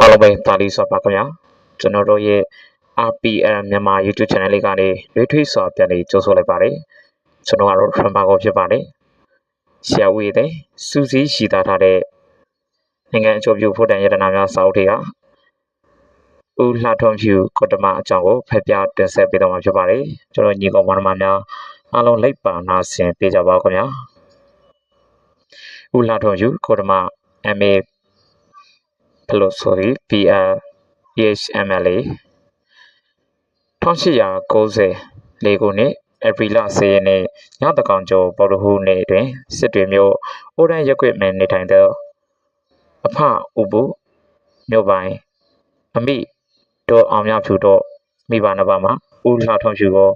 အားလုံးပဲပါဠိစွာပါခင်ဗျာကျွန်တော်တို့ရဲ့ RPL မြန်မာ YouTube channel လေးကနေရွေးထွေးစွာပြန်လေးကြိုဆိုလိုက်ပါတယ်ကျွန်တော်ကတော့ Trump ကိုဖြစ်ပါတယ်ဆရာဦးရည်တဲ့စူးစီးရှိသားထားတဲ့နိုင်ငံအကျိုးပြုဖို့တန်ရတနာများစာအုပ်တွေကဦးလှထုံးဖြူကုတ္တမအကြောင်းကိုဖက်ပြတင်ဆက်ပေးတော့မှာဖြစ်ပါတယ်ကျွန်တော်ညီကောင်မတော်များအားလုံးလိုက်ပါနာဆင်ပေးကြပါခင်ဗျာဦးလှထုံးဖြူကုတ္တမ MA philosophy PR PHMLA 1890လေးခုနှစ်ဧပြီလ10ရက်နေ့ညတကောင်ကျော်ပေါ်တဟုနေ့တွင်စစ်တွေမျိုးအိုရန်ရက်ွက်မင်းနေထိုင်သောအဖဥပုမြို့ပိုင်အမိတော်အောင်မြဖြူတော့မိဘနှစ်ပါးမှာဦးလှထွန်းဖြူကို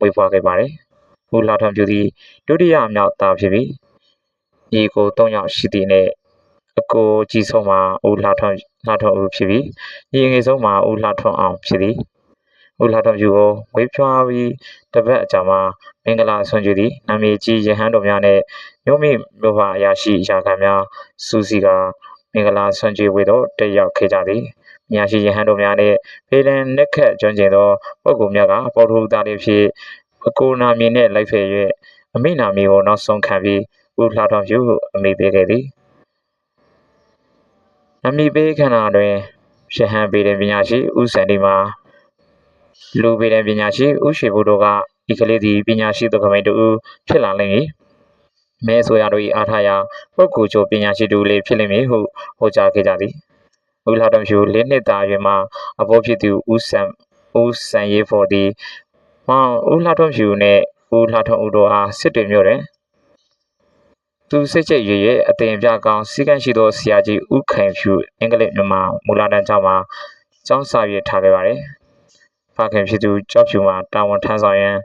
ဝေဖွားခဲ့ပါတယ်။ဦးလှထွန်းဖြူသည်ဒုတိယမြောက်သားဖြစ်ပြီးညီကို၃ယောက်ရှိသည့်နဲ့အ ကိုကြီးဆုံးမှာဦးလှထွန်းလှထွန်းဦးဖြစ်ပြီးညီငယ်ဆုံးမှာဦးလှထွန်းအောင်ဖြစ်သည်ဦးလှထွန်းဖြူကိုဝေဖွားပြီးတပတ်အကြာမှာမင်္ဂလာဆွန်ကျူသည်နာမည်ကြီးရဟန်းတော်များနဲ့မြို့မိမြို့ပါအရာရှိရာခံများစူစီကမင်္ဂလာဆွန်ကျူဝေတော့တက်ရောက်ခဲ့ကြသည်။မြာရှိရဟန်းတော်များနှင့်ဖေလန်နက်ခတ်ကျွမ်းကျင်သောပုဂ္ဂိုလ်များကပေါ်ထူသားလေးဖြစ်အကိုနာမည်နှင့်လိုက်ဖယ်၍အမိနာမည်ကိုနောက်ဆုံးခံပြီးဦးလှတော်ဖြူအမိပေးခဲ့သည်။ အမိပေးခန္ဓာတွင်ရဟန်းပေတဲ့ပညာရှိဦးစန္ဒီမှာလူပေတဲ့ပညာရှိဦးရွှေဘုတို့ကဒီကလေးသည်ပညာရှိသူကမိန်တူဖြစ်လာလိမ့်မည်။မဲဆိုရတို့၏အားထားရာပုဂ္ဂိုလ်ချိုပညာရှိတူလေးဖြစ်လိမ့်မည်ဟုဟောကြားခဲ့ကြသည်။ဦးလာတော်ဖြူလေးနှစ်သားအရွယ်မှာအဖိုးဖြစ်သူဦးဆန်ဦးဆန်ရေးဖို့သည်မောင်ဦးလာတော်ဖြူနှင့်ဦးလာတော်ဦးတို့အားစစ်တွေမြို့တွင် သူစိတ်ကြိတ်ရွရွအတင်ပြကောင်းစီကံရှိသောဆရာကြီးဦးခိုင်ဖြူအင်္ဂလိပ်မြန်မာမူလာတန်းကျောင်းမှာကျောင်းစာရေးထားခဲ့ပါတယ်။ဖခင်ဖြစ်သူကျောက်ဖြူမှာတာဝန်ထမ်းဆောင်ရန်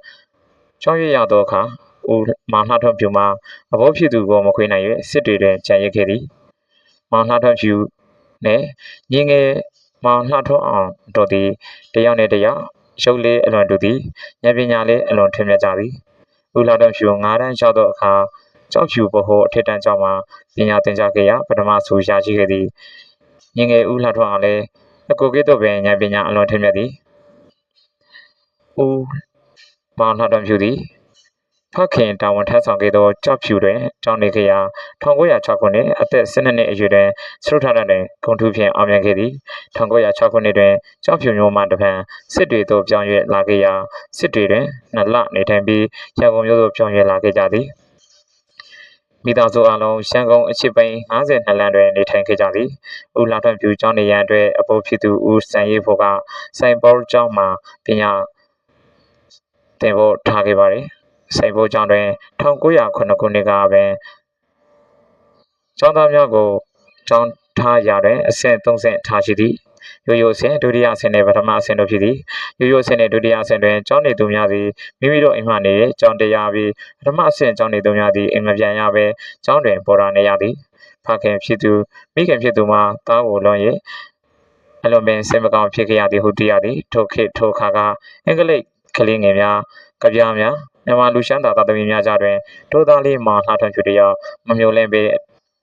ကျောင်းရရောက်သောအခါဦးမောင်လှထွန်းဖြူမှာအဘိုးဖြစ်သူကိုမခွေနိုင်၍စစ်တွေတွင်ကြံရစ်ခဲ့သည်။မောင်လှထွန်းဖြူနှင့်ညီငယ်မောင်လှထွန်းအောင်တို့သည်တယောက်နှင့်တယောက်ရုပ်လေးအလွန်တူသည်ဉာဏ်ပညာလေးအလွန်ထင်မြတ်ကြသည်။ဦးလှထွန်းဖြူငါးတန်းလျှောက်သောအခါ ကျောက်ဖြူဘဟုအထက်တန်းကျောင်းမှာပညာသင်ကြားခဲ့ရာပထမဆိုရရှိခဲ့သည်။ညီငယ်ဦးလှထွန်းအောင်လည်းအကိုကဲ့သို့ပင်ဉာဏ်ပညာအလွန်ထင်မြတ်သည်။ဦးမောင်လှထွန်းဖြူသည်ဖခင်တာဝန်ထမ်းဆောင်ခဲ့သောကြောက်ဖြူတွင်ကျောင်းနေခဲ့ရာ1906ခုနှစ်အသက်12နှစ်အရွယ်တွင်စရုထရတွင်ဂုံထူးဖြင့်အောင်မြင်ခဲ့သည်1906ခုနှစ်တွင်ကျောက်ဖြူမြို့မှတပံစစ်တွေသို့ပြောင်းရွှေ့လာခဲ့ရာစစ်တွေတွင်နှစ်လနေထိုင်ပြီးရန်ကုန်မြို့သို့ပြောင်းရွှေ့လာခဲ့ကြသည် မိသားစုအလုံးရှမ်းကုန်းအချစ်ပိန်52လမ်းတွင်နေထိုင်ခဲ့ကြသည်။ဦးလာထွန်းပြူကျောင်းနေရန်အတွက်အဖို့ဖြစ်သူဦးစံရေးဖို့ကစိုင်ပေါ်ကျောင်းမှာပညာသင်ဖို့ထားခဲ့ပါတယ်။စိုက်ဖို့ကြောင့်တွင်1909ခုနှစ်ကပင်ကျောင်းသားများကိုကျောင်းထားရာတွင်အဆင့်3ဆင့်ထားရှိသည် ရိုးရိုးအဆင့်ဒုတိယအဆင့်နှင့်ပထမအဆင့်တို့ဖြစ်သည်ရိုးရိုးအဆင့်နှင့်ဒုတိယအဆင့်တွင်ကျောင်းနေသူများသည်မိမိတို့အိမ်မှနေကျောင်းတရားပြီးပထမအဆင့်ကျောင်းနေသူများသည်အိမ်မပြန်ရဘဲကျောင်းတွင်ပေါ်ရာနေရသည်ဖခင်ဖြစ်သူမိခင်ဖြစ်သူမှာတားကိုလွန်၍အလွန်ပင်စိတ်မကောင်းဖြစ်ခဲ့ရသည်ဟုသိရသည်ထိုခေတ်ထိုခါကအင်္ဂလိပ်ကလေးငယ်များကြပြားများမြန်မာလူရှမ်းသာသားသမီးများကြားတွင်တိုးသားလေးမှာလှထွန်းဖြူတယောက်မမျိုးလင့်ပေ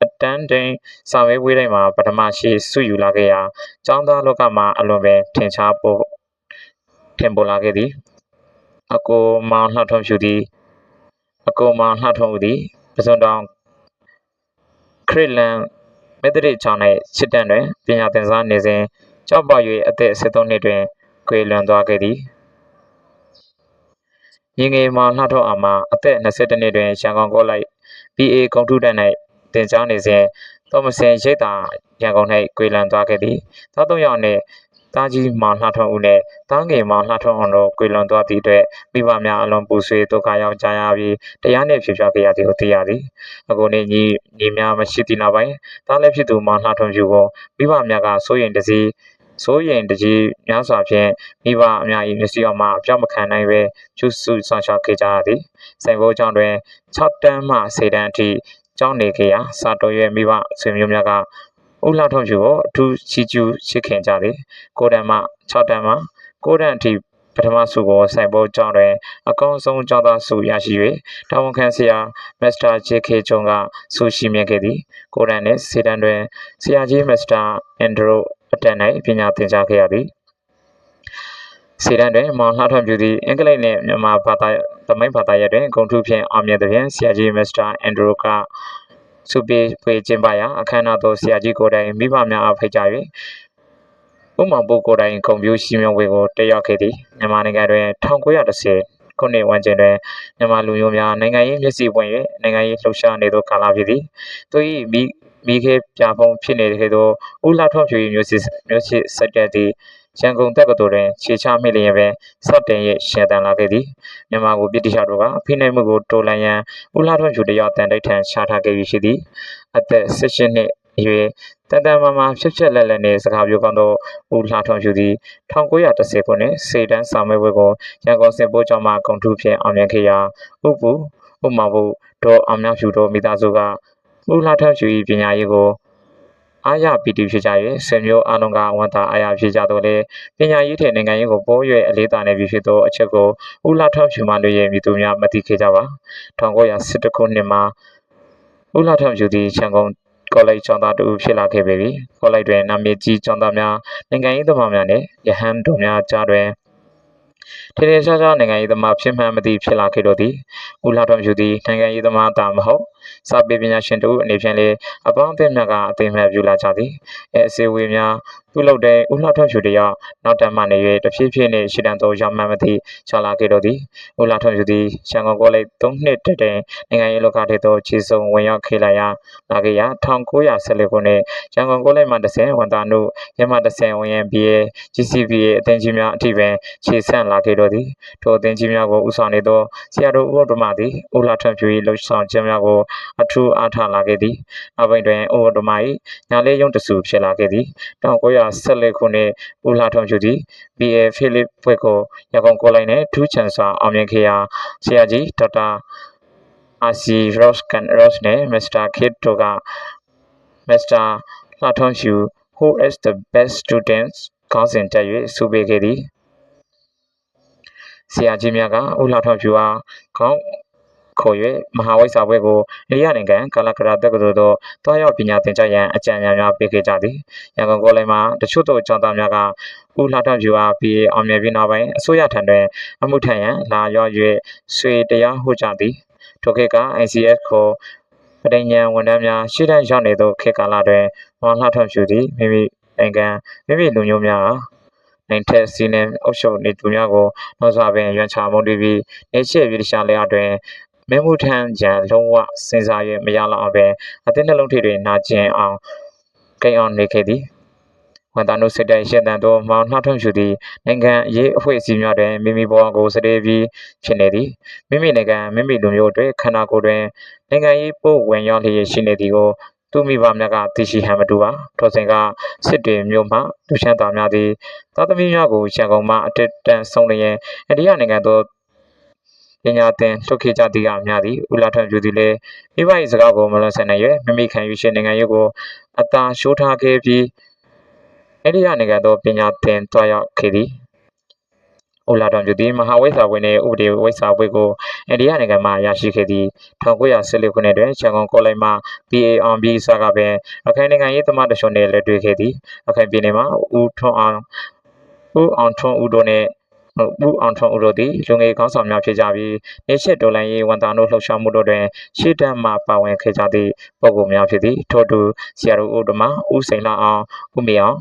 အတန်းတွင်စာဝေးဝေးတိုင်းမှာပထမရှိစုယူလာခဲ့ရာကျောင်းသားလောကမှာအလွန်ပင်ထင်ရှားဖို့ထင်ပေါ်လာခဲ့သည်အကိုမောင်လှထွန်းဖြူသည်အကိုမောင်လှထွန်းဦးသည်ပစွန်တောင်ခရစ်လန်မေတ္တရိချောင်း၌စစ်တမ်းတွင်ပညာသင်ကြားနေစဉ်ကြောက်ပေါ၍အသက်73နှစ်တွင်ကွေလွန်သွားခဲ့သည်ရင်ငယ်မှာလှထော့အာမှာအသက်22နှစ်တွင်ရန်ကုန်ကောလိုက် BA ကွန်ထူးတန်း၌ တင်ကြားနေစဉ်သောမစင်ရိတ်တာရန်ကုန်၌ကွေလန်သွားခဲ့သည်သောသုံးယောက်နှင့်တားကြီးမောင်လှထွန်းဦးနှင့်တားငယ်မောင်လှထွန်းအောင်တို့ကွေလွန်သွားသည့်အတွက်မိဘများအလွန်ပူဆွေးဒုက္ခရောက်ကြရပြီးတရားနှင့်ဖြစ်ပြခဲ့ရသည်ဟုသိရသည်အခုနေ့ညီညီများမရှိသည့်နောက်ပိုင်းတားလည်းဖြစ်သူမောင်လှထွန်းဖြူကိုမိဘများကစိုးရင်တစည်းစိုးရင်တကြီးများစွာဖြင့်မိဘအများ၏မျက်စိအောင်မှအပြောက်မခံနိုင်ပဲကျူးစုဆောင်ရှောက်ခဲ့ကြသည်စိန်ဘိုးကျောင်းတွင်6တန်းမှ10တန်းအထိ ကျောင်းနေခဲ့ရာစာတော်ရဲ့မိဘဆွေမျိုးများကဦးလှထုံးဖြူကိုအထူးချီးကျူးချစ်ခင်ကြသည်ကိုတန်းမှ6တန်းမှ9တန်းအထိပထမဆုကိုဆိုင်ပေါ်ကျောင်းတွင်အကောင်းဆုံးကျောင်းသားဆုရရှိ၍တာဝန်ခံဆရာမစ္စတာဂျေခေဂျွန်ကဆုရှိမြတ်ခဲ့သည်ကိုရန်နှင့်စေတန်တွင်ဆရာကြီးမစ္စတာအန်ဒရိုအတန်း၌ပညာသင်ကြားခဲ့ရသည် စီတန်းတွင်မောင်လှထွန်းပြူသည်အင်္ဂလိပ်နှင့်မြန်မာဘာသာသမိုင်းဘာသာရပ်တွင်ဂုဏ်ထူးဖြင့်အောင်မြင်သဖြင့်ဆရာကြီးမစ္စတာအန်ဒရိုကစုပေဖွေကျင်းပရာအခမ်းအနားသို့ဆရာကြီးကိုယ်တိုင်မိဘများအားဖိတ်ကြား၍ဥမ္မာပုကိုယ်တိုင်ဂုံပြူရှိမြဝေကိုတက်ရောက်ခဲ့သည်မြန်မာနိုင်ငံတွင်1910ခုနှစ်ဝန်းကျင်တွင်မြန်မာလူမျိုးများနိုင်ငံရေးမျက်စိပွင့်၍နိုင်ငံရေးလှုပ်ရှားနေသောကာလဖြစ်သည်သူ၏မိမိခေပြဖုံးဖြစ်နေခဲ့သောဦးလှထွန်းဖြူ၏မျိုးစစ်မျိုးစစ်စက်တက်သည် ရန်ကုန်တက္ကသိုလ်တွင်ခြေချမိလျင်ပင်စတင်၍ရှင်သန်လာခဲ့သည်မြန်မာကိုပြည်တိရှတို့ကဖိနှိပ်မှုကိုတိုးလန်ရန်ဦးလှထွန်းဖြူတယောက်တန်တိုက်ထန်ရှာထားခဲ့ပြီးရှိသည်အသက်18နှစ်အရွယ်တန်တန်မာမာဖြက်ဖြက်လက်လက်နှင့်စကားပြောကောင်းသောဦးလှထွန်းဖြူသည်1910ခုနှစ်စေတန်းစာမေးပွဲကိုရန်ကုန်စစ်ပိုးကျောင်းမှဂုံထူးဖြင့်အောင်မြင်ခဲ့ရာဥပူဥမာဘုဒေါ်အောင်မြဖြူတို့မိသားစုကဦးလှထွန်းဖြူ၏ပညာရေးကို အားရပီတိဖြစ်ကြ၍ဆွေမျိုးအလုံးကဝန်တာအားရဖြစ်ကြတော့လေပညာရေးထက်နိုင်ငံရေးကိုပိုး၍အလေးသာနေပြီဖြစ်သောအချက်ကိုဦးလှထွန်းဖြူမှလူရဲ့မြည်သူများမသိခဲ့ကြပါ1912ခုနှစ်မှာဦးလှထွန်းဖြူသည်ရန်ကုန်ကောလိပ်ကျောင်းသားတူဖြစ်လာခဲ့ပေပြီကောလိပ်တွင်နာမည်ကြီးကျောင်းသားများနိုင်ငံရေးသမားများနဲ့ရဟန်းတို့များကြားတွင်ထင်ထင်ရှားရှားနိုင်ငံရေးသမားဖြစ်မှန်းမသိဖြစ်လာခဲ့တော့သည်ဦးလှထွန်းဖြူသည်နိုင်ငံရေးသမားသာမဟုတ် စာပေပညာရှင်တို့အနေဖြင့်လည်းအပေါင်းအသင်းများကအသိမှတ်ပြုလာကြသည်အဲအစည်းအဝေးများပြုလုပ်တဲ့ဦးလှထွန်းဖြူတယောက်နောက်တန်းမှနေ၍တဖြည်းဖြည်းနှင့်ရှေ့တန်းသို့ရောက်မှန်းမသိချလာခဲ့တော့သည်ဦးလှထွန်းဖြူသည်ရန်ကုန်ကောလိပ်၃နှစ်တည်းတွင်နိုင်ငံရေးလောကထဲသို့ခြေစုံဝင်ရောက်ခဲ့လာရာလာခဲ့ရာ1914ခုနှစ်ရန်ကုန်ကောလိပ်မှတစ်ဆင့်ဝန်သားနုရမတစ်ဆင့်ဝင်ရင် BA GCBA အသင်းကြီးများအထိပင်ခြေဆန့်လာခဲ့တော့သည်ထိုအသင်းကြီးများကိုဦးဆောင်နေသောဆရာတော်ဦးတော်ဓမ္မသည်ဦးလှထွန်းဖြူ၏လှုပ်ဆောင်ခြင်းများကိုအထူးအားထားလာခဲ့သည်နောက်ပိုင်းတွင်ဦးတော်ဓမ္မ၏ညာလေးရုံတဆူဖြစ်လာခဲ့သည်1914ခုနှစ်ဦးလှထွန်းဖြူသည် BA ဖိလစ်ဘွဲ့ကိုရကုန်ကောလိပ်နှင့်ထူးချန်စွာအောင်မြင်ခဲ့ရာဆရာကြီးဒေါက်တာအာစီရော့ကန်ရော့နှင့်မစ္စတာခေတ်တို့ကမစ္စတာလှထွန်းဖြူ who is the best students ခေါင်းစဉ်တက်၍စူပေးခဲ့သည်ဆရာကြီးများကဦးလှထွန်းဖြူအားခေါင်း ခေါ်၍မဟာဝိဇ္ဇာဘွဲကိုအိန္ဒိယနိုင်ငံကာလကရာတက္ကသိုလ်သို့တွားရောက်ပညာသင်ကြားရန်အကြံဉာဏ်များပေးခဲ့ကြသည်ရန်ကုန်ကောလိပ်မှတချို့သောကျောင်းသားများကဦးလှထွန်းဖြူအားပြီးအောင်မြင်ပြီးနောက်ပိုင်းအစိုးရထံတွင်အမှုထမ်းရန်လာရောက်၍ဆွေတရားဟောကြသည်ထိုခေတ်က ICS ကိုပဋိညာဉ်ဝန်ထမ်းများရှေ့တန်းရောက်နေသောခေတ်ကာလတွင်မောင်လှထွန်းဖြူသည်မိမိနိုင်ငံမိမိလူမျိုးများအားနိုင်ထက်စီနင်အုပ်ချုပ်နေသူများကိုနှောစွာပင်ရွံချမှုတွေပြီးနေချေပြည်တခြားလျာတွင် မင်းမှုထမ်းရန်လုံးဝစဉ်းစား၍မရလောက်အောင်ပင်အသင်းနှလုံးထိတွေနာကျင်အောင်ကိန်းအောင်နေခဲ့သည်ဝန်သားတို့စစ်တိုင်ရှင်းတန်သောမောင်နှထွန်းရှူသည်နိုင်ငံရေးအဖွဲ့အစည်းများတွင်မိမိဘဝကိုစတဲ့ပြီးဖြစ်နေသည်မိမိနိုင်ငံမိမိလူမျိုးတွေခန္ဓာကိုယ်တွင်နိုင်ငံရေးပို့ဝင်ရောက်လျက်ရှိနေသည်ကိုသူမိဘများကသိရှိဟန်မတူပါထိုစဉ်ကစစ်တွေမျိုးမှလူချမ်းသာများသည်သားသမီးများကိုရန်ကုန်မှအတက်တန်ဆုံးလျင်အိန္ဒိယနိုင်ငံသို့ ပညာသင်လှုပ်ခေကြသည်ကများသည်ဦးလာထွန်းပြူသည်လည်းမိဘ၏စကားကိုမလွန်ဆန်နိုင်၍မိမိခံယူရှင်နိုင်ငံရေးကိုအသာရှိုးထားခဲ့ပြီးအိန္ဒိယနိုင်ငံသို့ပညာသင်တွားရောက်ခဲ့သည်အိုလာတော်ပြသည်မဟာဝိဇာဝင်နှင့်ဥပဒေဝိဇာဘွဲ့ကိုအိန္ဒိယနိုင်ငံမှရရှိခဲ့သည်1914ခုနှစ်တွင်ရန်ကုန်ကောလိပ်မှ BA on B စာကပင်အခိုင်နိုင်ငံရေးသမားတချို့နှင့်လက်တွေ့ခဲ့သည်အခိုင်ပြည်နယ်မှာဦးထွန်းအောင်ဦးအောင်ထွန်းဦးတို့နှင့် ဦးအောင်ထွန်းဦးတို့သည်လူငယ်ခေါင်းဆောင်များဖြစ်ကြပြီးနေရှစ်ဒေါ်လာရေးဝန်သားတို့လှုပ်ရှားမှုတို့တွင်ရှေ့တန်းမှပါဝင်ခဲ့ကြသည့်ပုဂ္ဂိုလ်များဖြစ်သည်ထို့တူဆရာတော်ဦးဓမ္မဦးစိန်လာအောင်ဦးမေအောင်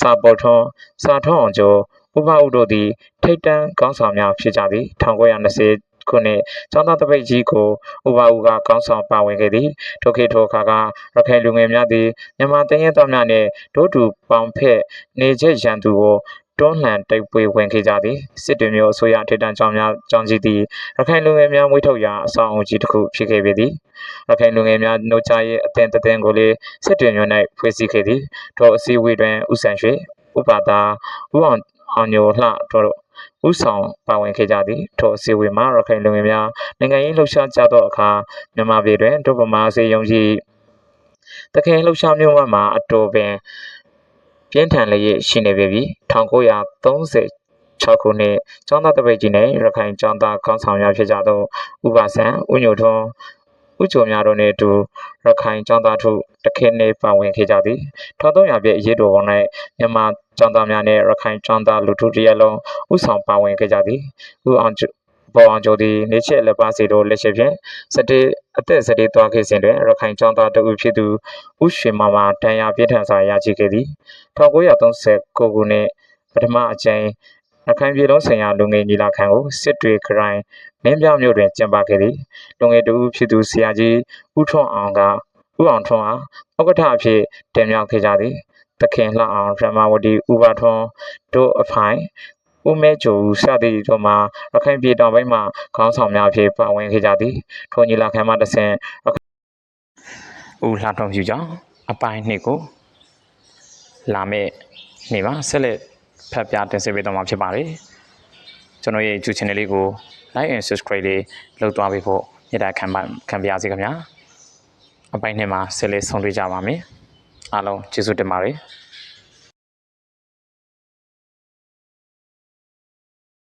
စာပေါ်ထွန်းစာထွန်းအောင်ကျော်ဥပဥတို့သည်ထိတ်တန်းခေါင်းဆောင်များဖြစ်ကြသည်1920ခုနှစ်ကျောင်းသားတပိတ်ကြီးကိုဥပဦးကကောင်းဆောင်ပါဝင်ခဲ့သည်ထိုခေတ်ထိုအခါကရခိုင်လူငယ်များသည်မြန်မာတိုင်းရဲသားများနှင့်ဒို့တူပေါင်ဖက်နေချက်ရန်သူကို တွန်းလှန်တိုက်ပွဲဝင်ခဲ့ကြသည်စစ်တွေမျိုးအစိုးရထိတန်းကြောင်းများကြောင်းကြီးသည်ရခိုင်လူငယ်များမွေးထုတ်ရာအဆောင်အုံကြီးတစ်ခုဖြစ်ခဲ့ပေသည်ရခိုင်လူငယ်များနှုတ်ချရဲ့အသင်တသင်ကိုလည်းစစ်တွေမျိုး၌ဖွဲ့စည်းခဲ့သည်ထိုအစည်းအဝေးတွင်ဥဆန်ရွှေဥပဒါဥအောင်အောင်ညိုလှတို့ဥဆောင်ပါဝင်ခဲ့ကြသည်ထိုအစည်းအဝေးမှာရခိုင်လူငယ်များနိုင်ငံရေးလှုပ်ရှားကြသောအခါမြန်မာပြည်တွင်ဒုဗမာစေယုံကြည်တခင်လှုပ်ရှားမျိုးမှာအတော်ပင် ပြင်းထန်လျက်ရှိနေပြီပြီး1936ခုနှစ်ကျောင်းသားတပိတ်ကြီးနဲ့ရခိုင်ကျောင်းသားခေါင်းဆောင်များဖြစ်ကြသောဥပါဆန်ဥညိုထွန်းဥကြုံများတို့နှင့်အတူရခိုင်ကျောင်းသားထုတခင်နှင့်ပံဝင်ခဲ့ကြသည်1300ပြည့်ရေးတော်ပုံ၌မြန်မာကျောင်းသားများနှင့်ရခိုင်ကျောင်းသားလူထုတရက်လုံးဥဆောင်ပံဝင်ခဲ့ကြသည်ဥအောင် ပေါ်အောင်ကျော်သည်နေချက်လက်ပါစီတို့လက်ချက်ဖြင့်စတေးအသက်စတေးသွားခဲ့စဉ်တွင်ရခိုင်ចောင်းသားတဦးဖြစ်သူဥရွှေမမတန်ရာပြင်းထန်စွာရရှိခဲ့သည်1939ခုနှစ်ပထမအကြိမ်ရခိုင်ပြည်လုံးဆိုင်ရာလူငယ်ညီလာခံကိုစစ်တွေခရိုင်မင်းပြမြို့တွင်ကျင်းပခဲ့သည်လူငယ်တဦးဖြစ်သူဆရာကြီးဦးထွန်းအောင်ကဦးအောင်ထွန်းအားဥက္ကဋ္ဌအဖြစ်တင်မြှောက်ခဲ့ကြသည်သခင်လှအောင်ရမဝတီဦးပါထွန်းတို့အဖိုင် ဦးမဲကျိုစသည့်တို့မှာရခိုင်ပြည်တောင်ပိုင်းမှာခေါင်းဆောင်များအဖြစ်ပါဝင်ခဲ့ကြသည်ထိုညီလာခံမှတစ်ဆင့်ဦးလှထွန်းဖြူကြောင့်အပိုင်းနှစ်ကိုလာမယ့်နေ့မှာဆက်လက်ဖတ်ပြတင်ဆက်ပေးတော့မှာဖြစ်ပါတယ်ကျွန်တော်ရဲ့ YouTube channel လေးကို like and subscribe လေးလုပ်သွားပေးဖို့မေတ္တာခံပါခံပါရစေခင်ဗျာအပိုင်းနှစ်မှာဆက်လက်ဆုံးတွေ့ကြပါမယ်အားလုံးကျေးဇူးတင်ပါတယ်